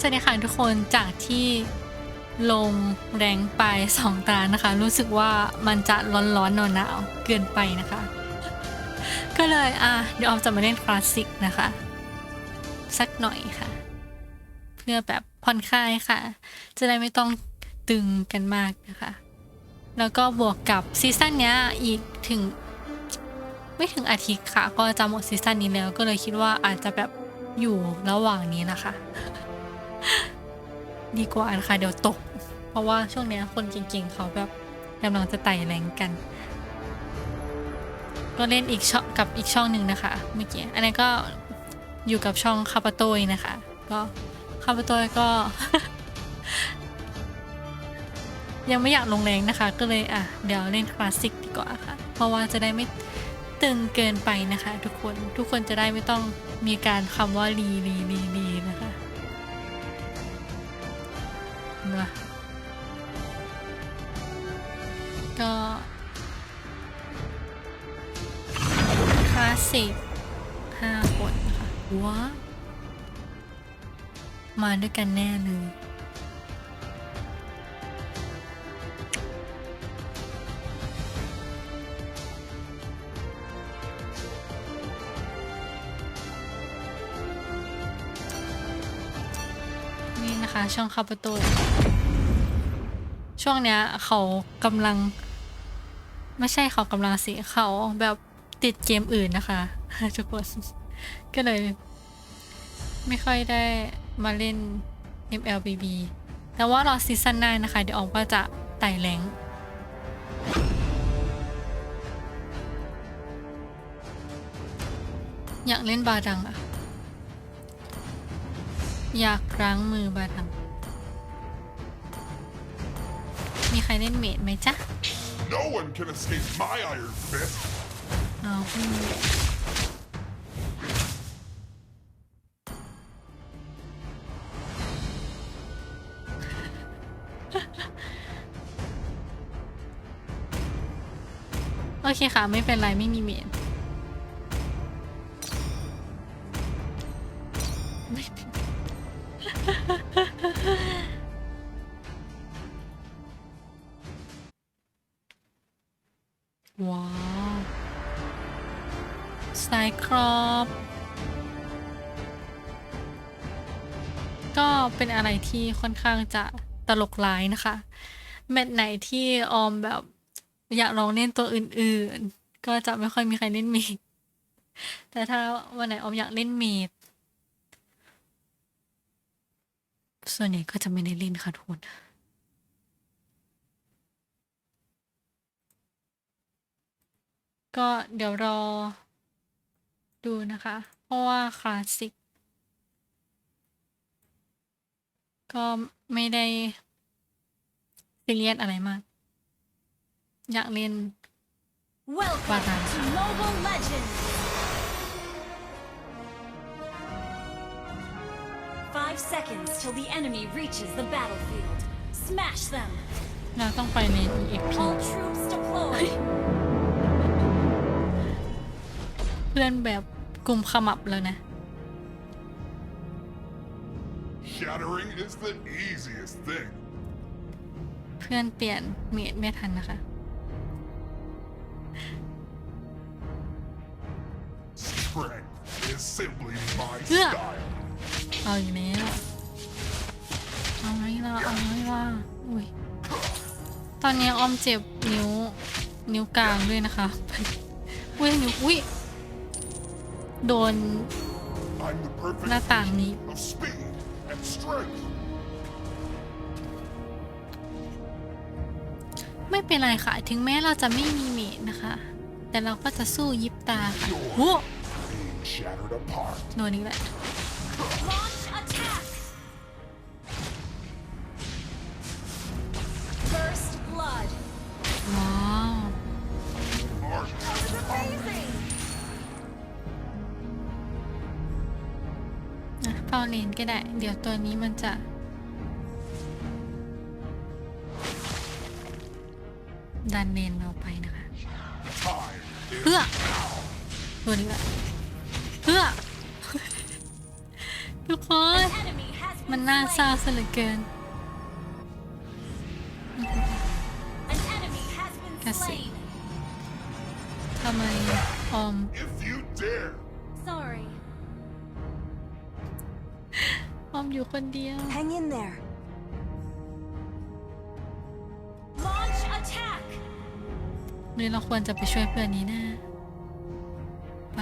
สวัสดีค่ะทุกคนจากที่ลงแรงไปสองตานะคะ รู้สึกว่ามันจะร้อนๆหนาวๆเกินไปนะคะ ก็เลยอะเดี๋ยวออมจะมาเล่นคลาสสิกนะคะ สักหน่อยค่ะ เพื่อแบบผ่อนคลายค่ะ จะได้ไม่ต้องตึงกันมากนะคะ แล้วก็บวกกับซีซั่นเนี้ยอีกถึง ไม่ถึงอาทิตย์ค่ะ ก็จะหมดซีซั่นนี้แล้ว ก็เลยคิดว่าอาจจะแบบอยู่ระหว่างนี้นะคะ ดีกว่านะคะเดี๋ยวตก เพราะว่าช่วงนี้คนเก่งๆเขาแบบกำลังจะไต่แรงกัน ก็เล่นอีกช่องกับอีกช่องหนึ่งนะคะ เมื่อกี้ อันนี้ก็อยู่กับช่องคาปาโตยนะคะ ก็คาปาโตยก็ ยังไม่อยากลงแรงนะคะ ก็เลยอะเดี๋ยวเล่นคลาสสิกดีกว่าค่ะ เพราะว่าจะได้ไม่ตึงเกินไปนะคะ ทุกคนทุกคนจะได้ไม่ต้องมีการคำว่ารีรีรีรีนะคะนะ ก็คลาสสิกห้าคนนะคะว้าวมาด้วยกันแน่เลยนี่นะคะช่องคาประตูช่วงเนี้ยเขากำลัง ไม่ใช่เขากำลังสิเขาแบบติดเกมอื่นนะคะทุกคนก็เลย ไม่ค่อยได้มาเล่น MLBB แต่ว่ารอซีซั่นหน้านะคะ เดี๋ยวออมก็จะไต่แรงอยากเล่นบาดังอะอยากล้งมือบาดัง มีใครเล่นเมดไหมจ๊ะ No one can escape my iron fist. เอาพี่โอเคค่ะ ไม่เป็นไร ไม่มีเมน ครอบก็เป็นอะไรที่ค่อนข้างจะตลกร้ายนะคะ แมตไหนที่ออมแบบอยากลองเล่นตัวอื่นๆ ก็จะไม่ค่อยมีใครเล่นเมดแต่ถ้าวันไหนออมอยากเล่นเมดส่วนใหญ่ก็จะไม่ได้เล่นค่ะทุกคนก็เดี๋ยวรอ ดูนะคะ เพราะว่าคลาสสิก ก็ไม่ได้ซีเรียสอะไรมาก อยากเล่น Welcome Bye-bye. to Mobile Legends! Five seconds till the enemy reaches the battlefield. Smash them! เราต้องไปใน EXP All troops deployed! เพื่อนแบบ กลุ่มขมับแล้วนะ Shattering is the easiest thing. เพื่อนเปลี่ยนเมดไม่ทันนะคะ Strength is simply my Yeah. style. เอาอีกแล้วเอาไงล่ะเอาไงล่ะอุ้ยตอนนี้ออมเจ็บนิ้วนิ้วกลางด้วยนะคะ อุ้ยนิ้วอุ้ย โดน I'm the perfect Not that fusion neat. of speed and strength. ไม่เป็นไรค่ะ ถึงแม้เราจะไม่มีเมดนะคะ แต่เราก็จะสู้ยิบตาค่ะโอ้ Being shattered apart. โดนอีกแล้ว ก็ได้ เดี๋ยวตัวนี้มันจะดันเลนเราไปนะคะ เพื่อตัวนี้แหละเพื่อ ทุกคน มันน่าเศร้าซะเหลือเกิน An enemy has been Kasi- slain. ทำไมออม ออมอยู่คนเดียว Hang in there. Launch attack. หรือเราควรจะไปช่วยเพื่อนนี้นะ ไป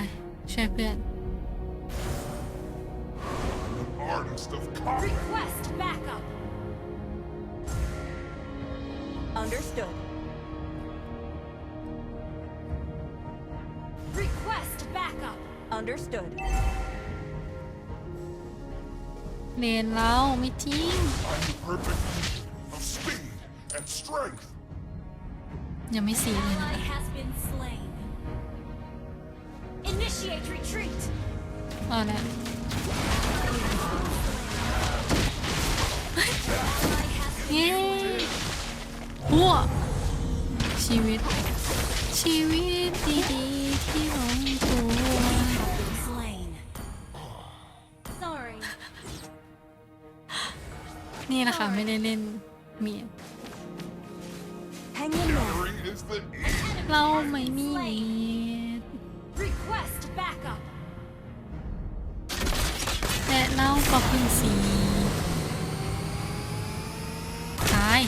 ช่วยเพื่อน An artist of combat! Request backup. Understood. Request backup. Understood. เรียนเราไม่จริง I'm the perfect fusion of speed and strength! ยังไม่สีเลยนะ Ally has been slain. Initiate retreat. เอาละ Ally has เย้หัวชีวิต ชีวิต นี่แหละค่ะไม่ได้เล่นเมีย Hang in there. Gathering is the easy เราไม่มีเมีย Request backup. และเราก็เพึ่งสีตาย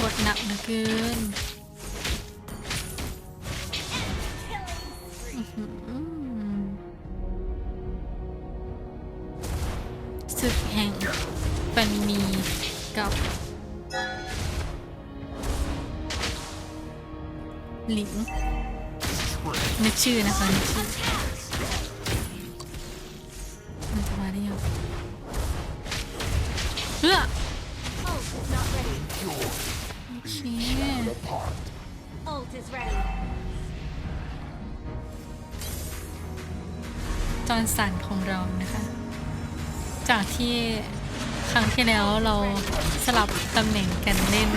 กดหนักเหลือเกิน ชื่อนะคะนึกชื่อมันจะมาได้ยังเพื่อโอเคจอห์นสันของเรานะคะ จากที่ครั้งที่แล้วเราสลับตำแหน่งกันเล่น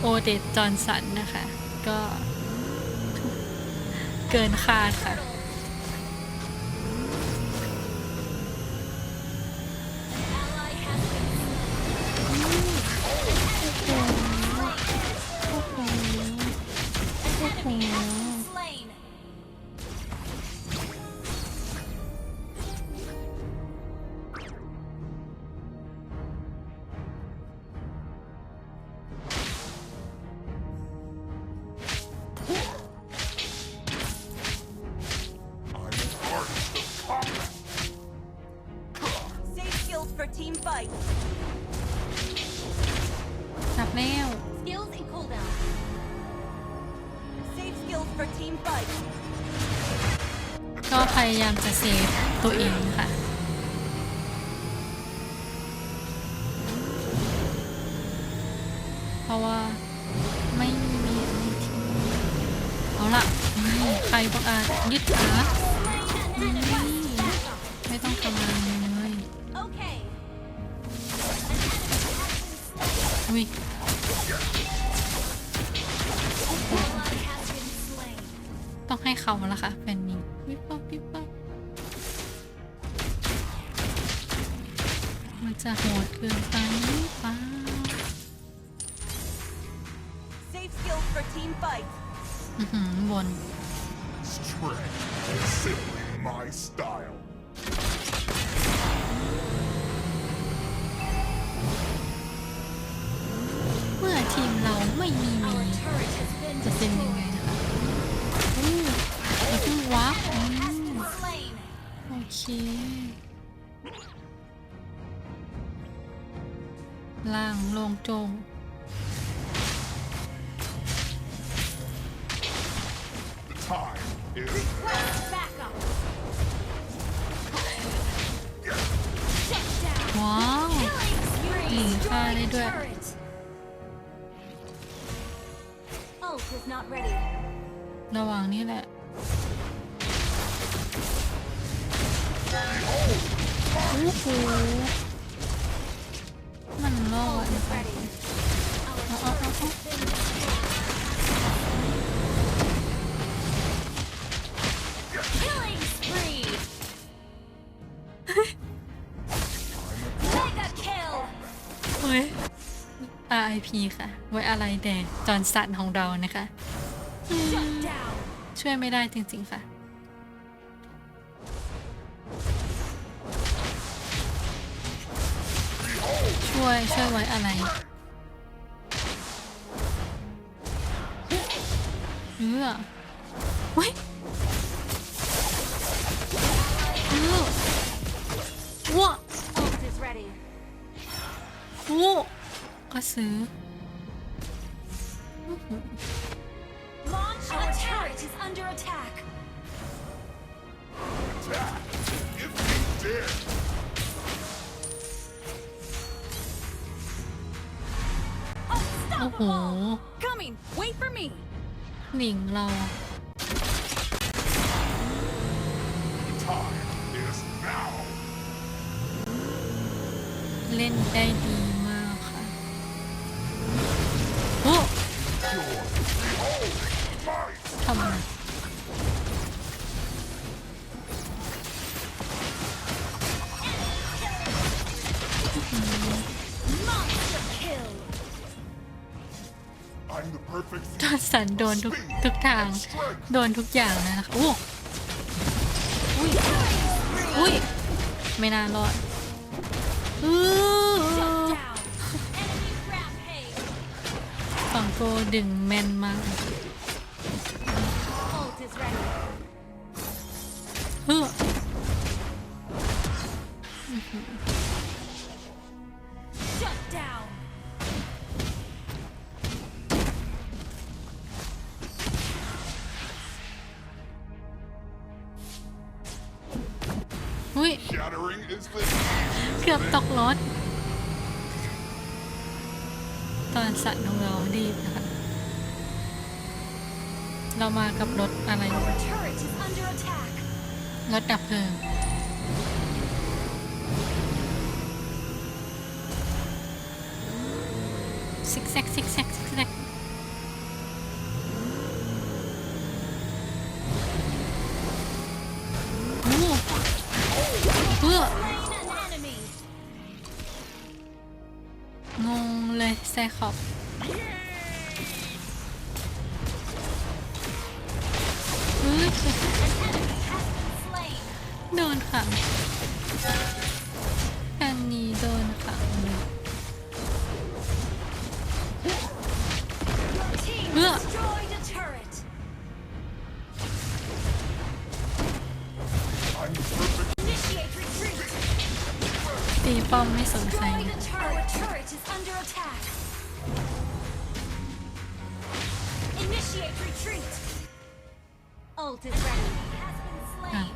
โอเดตจอห์นสันนะคะ ก็ เกินคาดค่ะ fight. นับแล้ว Skills in cooldown. Save skills for team fight. ก็พยายามจะเซฟตัวเองค่ะ เพราะว่าไม่มีอะไรที่เอาละนี่ใครบอกอาจยึดขา อุ้ย Ally has been slain. ต้องให้เขาละค่ะแฟนมิงวิบวับวิบวับมันจะโหดเกินไปหรือเปล่า Save skills for team fight. อื้อหือบน Strength is simply my style. ค ล่างลงโจงว้าวหนีค่าได้ด้วย ระหว่างนี้แหละ โอ้โหมันรอดนะค่ะฮึย RIP ค่ะ ไว้อะไรแดงจอนสันของเรานะคะ ช่วยไม่ได้จริงๆค่ะ ช่วยช่วยไว้อะไรเออเฮ้ยเออว้าโอ้ก็ซื้อ โอ้โห Coming! Wait for me! หนิงเรา Time is now! เล่นได้ดีมากค่ะโอ้ Pure! Behold! Might! ทำไม Monster kill. I'm the perfect จอร์นสันโดนทุกทุกทาง โดนทุกอย่างเลยนะคะโอ้อุ้ยอุ้ยไม่น่ารอดอื้อ Down. Enemy rampage. ฝั่งโกดึงแม่นมาก Ult is ready. เฮ้อ เกือบตกรถ ตอนสัตว์ของเราดีนะคะ เรามากับรถอะไร รถดับเพลิงซิกแซกซิกแซกซิกแซก เลครับ โดนค่ะ อันนี้โดนค่ะเอตีป้อมไม่สนใจ Initiate retreat. Ult is ready. Has been slain.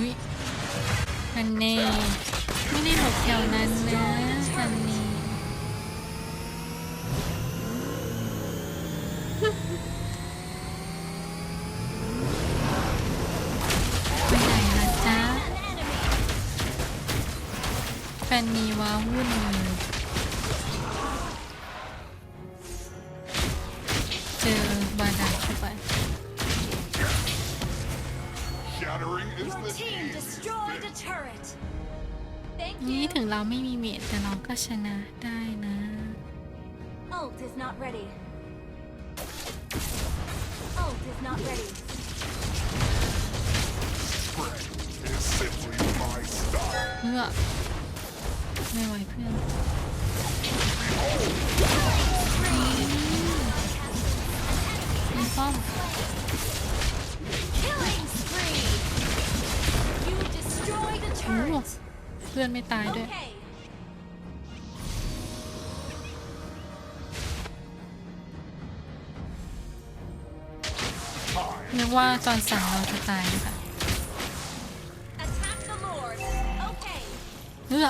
วิอันเน่ไม่ได้หลบแถวนั้นนะอันนี้ไปไหนนะจ๊ะ An enemy. แฟนมีว้าวุ่นเลย ก็ชนะได้นะ Ult is not ready. Ult is not ready. Strength is simply my style. เพื่อไม่ไหวเพื่อนมีป้อม Killing spree. You destroyed a โอ้ turret. เพื่อนไม่ตายด้วย Okay. นึกว่าตอนสั่งเราจะตายนะคะ Attack the Lord. Okay. เพื่อ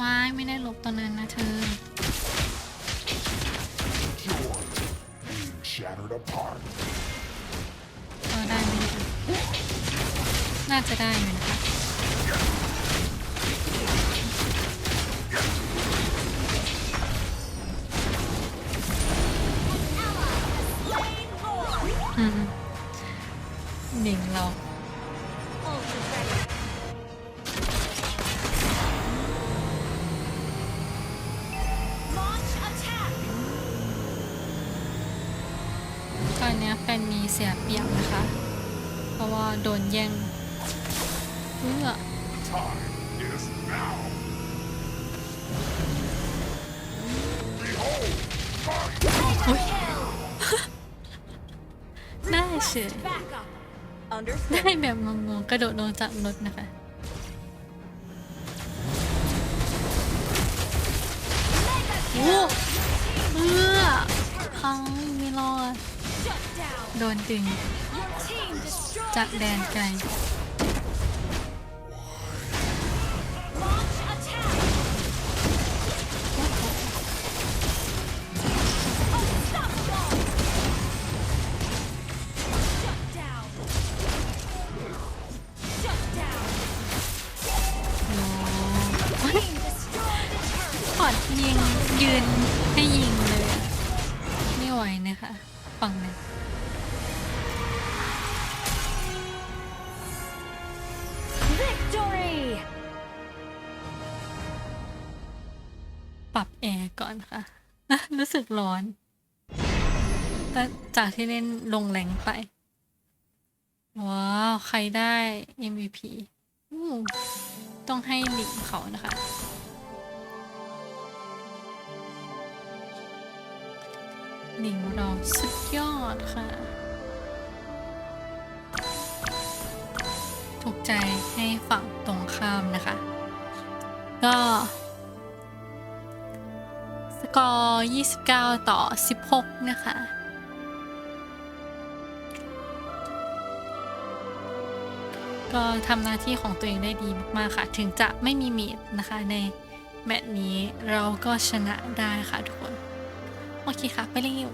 วายไม่ได้หลบตอนนั้นนะเธอ Pure. Being shattered apart. ก็ได้ไหมคะน่าจะได้อยู่นะคะ เสียเปรียบนะคะ เพราะว่าโดนแย่งเพื่อ Time is now. Behold, my ได้เฉย Back up. ได้แบบงงๆกระโดดลงจากรถนะคะโอ้เพื่อพังไม่รอด Shut down. โดนดึง จากแดนไกล ขอดยิงยืนให้ยิงเลย ไม่ไหวนะคะ ฝั่งนั้น Victory. ปรับแอร์ก่อนค่ะ รู้สึกร้อนแต่จากที่เล่นลงแรงไป ว้าว ใครได้ MVP อู้ต้องให้หลิงเขานะคะ หลิงเราสุดยอดค่ะ ถูกใจให้ฝั่งตรงข้ามนะคะ ก็ สกอร์29 ต่อ 16 นะคะก็ทำหน้าที่ของตัวเองได้ดีมากๆค่ะ ถึงจะไม่มีเมดนะคะในแมตช์นี้เราก็ชนะได้ค่ะทุกคน โอเคค่ะไปเร็ว